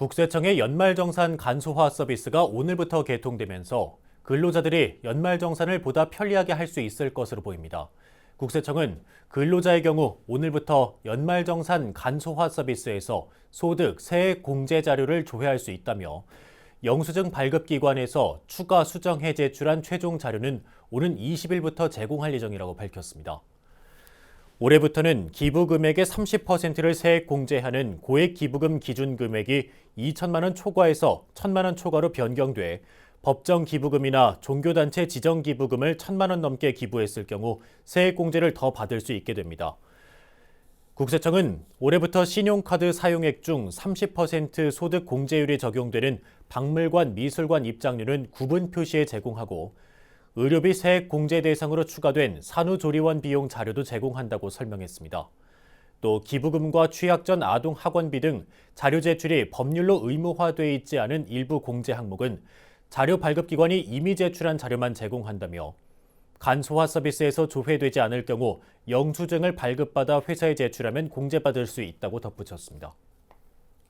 국세청의 연말정산 간소화 서비스가 오늘부터 개통되면서 근로자들이 연말정산을 보다 편리하게 할 수 있을 것으로 보입니다. 국세청은 근로자의 경우 오늘부터 연말정산 간소화 서비스에서 소득, 세액 공제 자료를 조회할 수 있다며 영수증 발급 기관에서 추가 수정해 제출한 최종 자료는 오는 20일부터 제공할 예정이라고 밝혔습니다. 올해부터는 기부 금액의 30%를 세액 공제하는 고액 기부금 기준 금액이 2천만 원 초과에서 1천만 원 초과로 변경돼 법정 기부금이나 종교단체 지정 기부금을 1천만 원 넘게 기부했을 경우 세액 공제를 더 받을 수 있게 됩니다. 국세청은 올해부터 신용카드 사용액 중 30% 소득 공제율이 적용되는 박물관, 미술관 입장료는 구분 표시에 제공하고 의료비 세액 공제 대상으로 추가된 산후조리원 비용 자료도 제공한다고 설명했습니다. 또 기부금과 취약 전 아동 학원비 등 자료 제출이 법률로 의무화돼 있지 않은 일부 공제 항목은 자료 발급 기관이 이미 제출한 자료만 제공한다며 간소화 서비스에서 조회되지 않을 경우 영수증을 발급받아 회사에 제출하면 공제받을 수 있다고 덧붙였습니다.